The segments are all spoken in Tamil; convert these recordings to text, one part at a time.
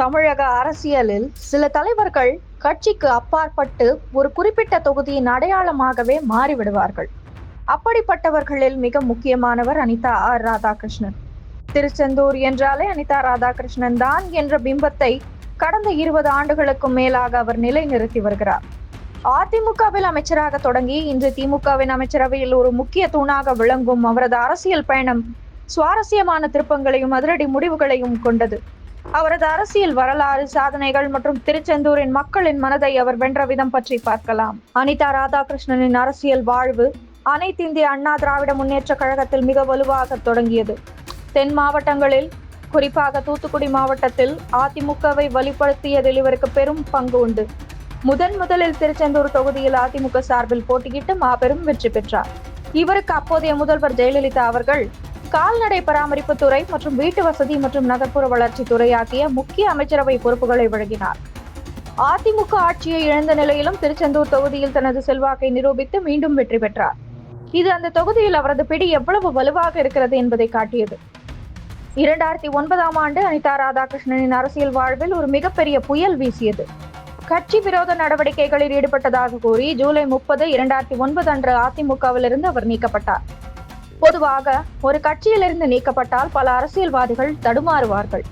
தமிழக அரசியலில் சில தலைவர்கள் கட்சிக்கு அப்பாற்பட்டு ஒரு குறிப்பிட்ட தொகுதியின் அடையாளமாகவே மாறிவிடுவார்கள். அப்படிப்பட்டவர்களில் மிக முக்கியமானவர் அனிதா ஆர் ராதாகிருஷ்ணன். திருச்செந்தூர் என்றாலே அனிதா ராதாகிருஷ்ணன் தான் என்ற பிம்பத்தை கடந்த இருபது ஆண்டுகளுக்கும் மேலாக அவர் நிலைநிறுத்தி வருகிறார். அதிமுகவில் அமைச்சராக தொடங்கி இன்று திமுகவின் அமைச்சரவையில் ஒரு முக்கிய தூணாக விளங்கும் அவரது அரசியல் பயணம் சுவாரஸ்யமான திருப்பங்களையும் அதிரடி முடிவுகளையும் கொண்டது. அவரது அரசியல் வரலாறு சாதனைகள் மற்றும் திருச்செந்தூரின் மக்களின் மனதை அவர் வென்ற விதம் பற்றி பார்க்கலாம். அனிதா ராதாகிருஷ்ணனின் அரசியல் வாழ்வு அனைத்து இந்திய அண்ணா திராவிட முன்னேற்ற கழகத்தில் மிக வலுவாக தொடங்கியது. தென் மாவட்டங்களில் குறிப்பாக தூத்துக்குடி மாவட்டத்தில் அதிமுகவை வலுப்படுத்தியதில் இவருக்கு பெரும் பங்கு உண்டு. முதன் முதலில் திருச்செந்தூர் தொகுதியில் அதிமுக சார்பில் போட்டியிட்டு மாபெரும் வெற்றி பெற்றார். இவருக்கு அப்போதைய முதல்வர் ஜெயலலிதா அவர்கள் கால்நடை பராமரிப்பு துறை மற்றும் வீட்டு வசதி மற்றும் நகர்ப்புற வளர்ச்சித்துறை ஆகிய முக்கிய அமைச்சரவை பொறுப்புகளை வழங்கினார். அதிமுக ஆட்சியை இழந்த நிலையிலும் திருச்செந்தூர் தொகுதியில் தனது செல்வாக்கை நிரூபித்து மீண்டும் வெற்றி பெற்றார். இது அந்த தொகுதியில் அவரது பிடி எவ்வளவு வலுவாக இருக்கிறது என்பதை காட்டியது. இரண்டாயிரத்தி ஒன்பதாம் ஆண்டு அனிதா ராதாகிருஷ்ணனின் அரசியல் வாழ்வில் ஒரு மிகப்பெரிய புயல் வீசியது. கட்சி விரோத நடவடிக்கைகளில் ஈடுபட்டதாக கூறி ஜூலை முப்பது இரண்டாயிரத்தி ஒன்பது அன்று அதிமுகவிலிருந்து அவர் நீக்கப்பட்டார். பொதுவாக ஒரு கட்சியிலிருந்து நீக்கப்பட்டால் பல அரசியல்வாதிகள் தடுமாறுவார்கள்.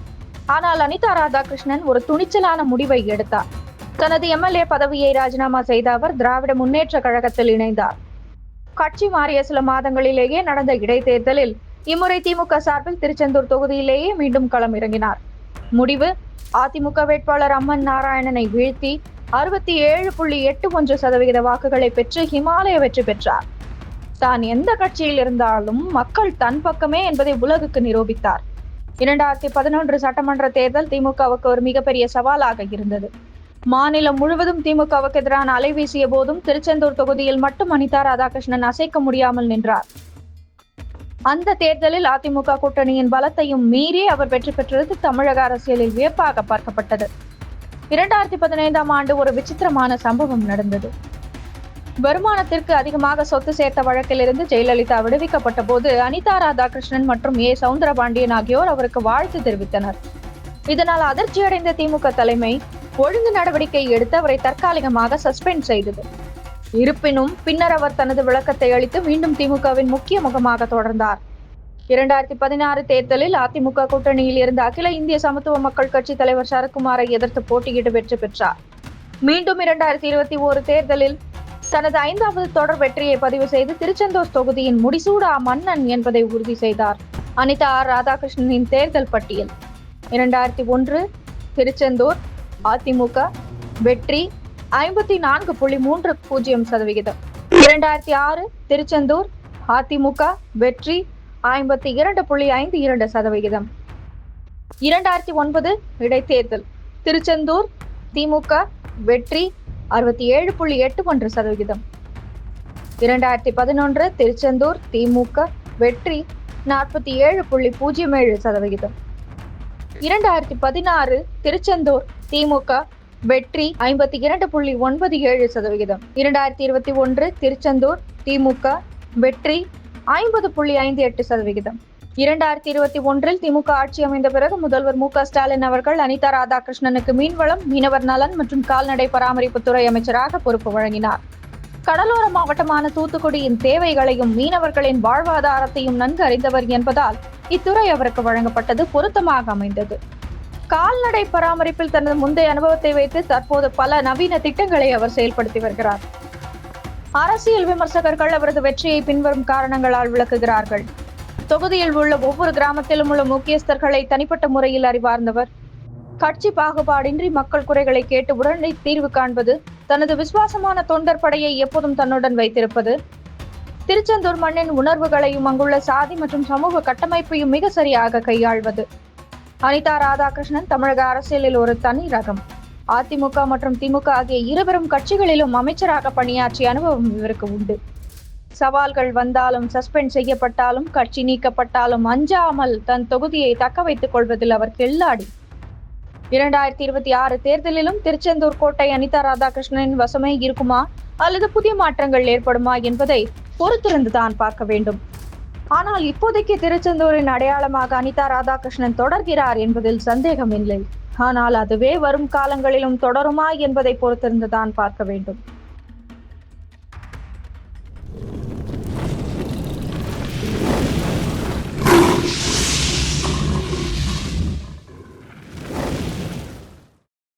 ஆனால் அனிதா ராதாகிருஷ்ணன் ஒரு துணிச்சலான முடிவை எடுத்தார். தனது எம்எல்ஏ பதவியை ராஜினாமா செய்த அவர் திராவிட முன்னேற்ற கழகத்தில் இணைந்தார். கட்சி மாறிய சில மாதங்களிலேயே நடந்த இடைத்தேர்தலில் இம்முறை திமுக சார்பில் திருச்செந்தூர் தொகுதியிலேயே மீண்டும் களம் இறங்கினார் முடிவு அதிமுக வேட்பாளர் அம்மன் நாராயணனை வீழ்த்தி அறுபத்தி ஏழு புள்ளி எட்டு ஒன்று சதவிகித வாக்குகளை பெற்று ஹிமாலய வெற்றி பெற்றார். தான் எந்த கட்சியில் இருந்தாலும் மக்கள் தன் பக்கமே என்பதை உலகுக்கு நிரூபித்தார். இரண்டாயிரத்தி பதினொன்று சட்டமன்ற தேர்தல் திமுகவுக்கு ஒரு மிகப்பெரிய சவாலாக இருந்தது. மாநிலம் முழுவதும் திமுகவுக்கு எதிரான அலை வீசிய போதும் திருச்செந்தூர் தொகுதியில் மட்டும் அனிதா ராதாகிருஷ்ணன் அசைக்க முடியாமல் நின்றார். அந்த தேர்தலில் அதிமுக கூட்டணியின் பலத்தையும் மீறி அவர் வெற்றி பெற்றது தமிழக அரசியலில் வியப்பாக பார்க்கப்பட்டது. இரண்டாயிரத்தி பதினைந்தாம் ஆண்டு ஒரு விசித்திரமான சம்பவம் நடந்தது. வருமானத்திற்கு அதிகமாக சொத்து சேர்த்த வழக்கிலிருந்து ஜெயலலிதா விடுவிக்கப்பட்ட போது அனிதா ராதாகிருஷ்ணன் மற்றும் ஏ சவுந்தரபாண்டியன் ஆகியோர் அவருக்கு வாழ்த்து தெரிவித்தனர். இதனால் அதிர்ச்சியடைந்த திமுக தலைமை ஒழுங்கு நடவடிக்கை எடுத்து அவரை தற்காலிகமாக சஸ்பெண்ட் செய்தது. இருப்பினும் பின்னர் அவர் தனது விளக்கத்தை அளித்து மீண்டும் திமுகவின் முக்கிய முகமாக தொடர்ந்தார். இரண்டாயிரத்தி பதினாறு தேர்தலில் அதிமுக கூட்டணியில் இருந்த அகில இந்திய சமத்துவ மக்கள் கட்சி தலைவர் சரத்குமாரை எதிர்த்து போட்டியிட்டு வெற்றி பெற்றார். மீண்டும் இரண்டாயிரத்தி இருபத்தி ஓரு தேர்தலில் தனது ஐந்தாவது தொடர் வெற்றியை பதிவு செய்து திருச்செந்தூர் தொகுதியின் முடிசூடா மன்னன் என்பதை உறுதி செய்தார். அனிதா ஆர் ராதாகிருஷ்ணனின் தேர்தல் பட்டியல். இரண்டாயிரத்தி ஒன்று திருச்செந்தூர் அதிமுக வெற்றி ஐம்பத்தி நான்கு புள்ளி மூன்று பூஜ்ஜியம் சதவிகிதம். இரண்டாயிரத்தி ஆறு திருச்செந்தூர் அதிமுக வெற்றி ஐம்பத்தி இரண்டு புள்ளி ஐந்து இரண்டு சதவிகிதம். இரண்டாயிரத்தி ஒன்பது இடைத்தேர்தல். திருச்செந்தூர் திமுக வெற்றி அறுபத்தி ஏழு புள்ளி எட்டு ஒன்று சதவிகிதம். இரண்டாயிரத்தி பதினொன்று திருச்செந்தூர் திமுக வெற்றி நாற்பத்தி ஏழு புள்ளி பூஜ்ஜியம் ஏழு சதவிகிதம். இரண்டாயிரத்தி பதினாறு திருச்செந்தூர் திமுக வெற்றி ஐம்பத்தி இரண்டு புள்ளி ஒன்பது ஏழு சதவிகிதம். இரண்டாயிரத்தி இருபத்தி ஒன்று திருச்செந்தூர் திமுக வெற்றி ஐம்பது புள்ளி ஐந்து எட்டு சதவிகிதம். இரண்டாயிரத்தி இருபத்தி ஒன்றில் திமுக ஆட்சி அமைந்த பிறகு முதல்வர் மு க ஸ்டாலின் அவர்கள் அனிதா ராதாகிருஷ்ணனுக்கு மீன்வளம் மீனவர் நலன் மற்றும் கால்நடை பராமரிப்புத்துறை அமைச்சராக பொறுப்பு வழங்கினார். கடலோர மாவட்டமான தூத்துக்குடியின் தேவைகளையும் மீனவர்களின் வாழ்வாதாரத்தையும் நன்கு அறிந்தவர் என்பதால் இத்துறை அவருக்கு வழங்கப்பட்டது பொருத்தமாக அமைந்தது. கால்நடை பராமரிப்பில் தனது முந்தைய அனுபவத்தை வைத்து தற்போது பல நவீன திட்டங்களை அவர் செயல்படுத்தி வருகிறார். அரசியல் விமர்சகர்கள் அவரது வெற்றியை பின்வரும் காரணங்களால் விளக்குகிறார்கள். தொகுதியில் உள்ள ஒவ்வொரு கிராமத்திலும் உள்ள முக்கியஸ்தர்களை தனிப்பட்ட முறையில் அறிவார்ந்தவர். கட்சி பாகுபாடின்றி மக்கள் குறைகளை கேட்டு உடனடி தீர்வு காண்பது தனது விசுவாசமான தொண்டர் படையை எப்போதும் தன்னுடன் வைத்திருப்பது. திருச்செந்தூர் மண்ணின் உணர்வுகளையும் அங்குள்ள சாதி மற்றும் சமூக கட்டமைப்பையும் மிக சரியாக கையாள்வது. அனிதா ராதாகிருஷ்ணன் தமிழக அரசியலில் ஒரு தனி ரகம். அதிமுக மற்றும் திமுக ஆகிய இருவரும் கட்சிகளிலும் அமைச்சராக பணியாற்றிய அனுபவம் இவருக்கு உண்டு. சவால்கள் வந்தாலும் சஸ்பெண்ட் செய்யப்பட்டாலும் கட்சி நீக்கப்பட்டாலும் அஞ்சாமல் தன் தொகுதியை தக்க வைத்துக் கொள்வதில் அவர் கெல்லாடி. இரண்டாயிரத்தி இருபத்தி ஆறு தேர்தலிலும் திருச்செந்தூர் கோட்டை அனிதா ராதாகிருஷ்ணனின் வசமே இருக்குமா? அல்லது புதிய மாற்றங்கள் ஏற்படுமா என்பதை பொறுத்திருந்து தான் பார்க்க வேண்டும். ஆனால் இப்போதைக்கு திருச்செந்தூரின் அடையாளமாக அனிதா ராதாகிருஷ்ணன் தொடர்கிறார் என்பதில் சந்தேகம் இல்லை ஆனால் அதுவே வரும் காலங்களிலும் தொடருமா என்பதை பொறுத்திருந்துதான் பார்க்க வேண்டும்.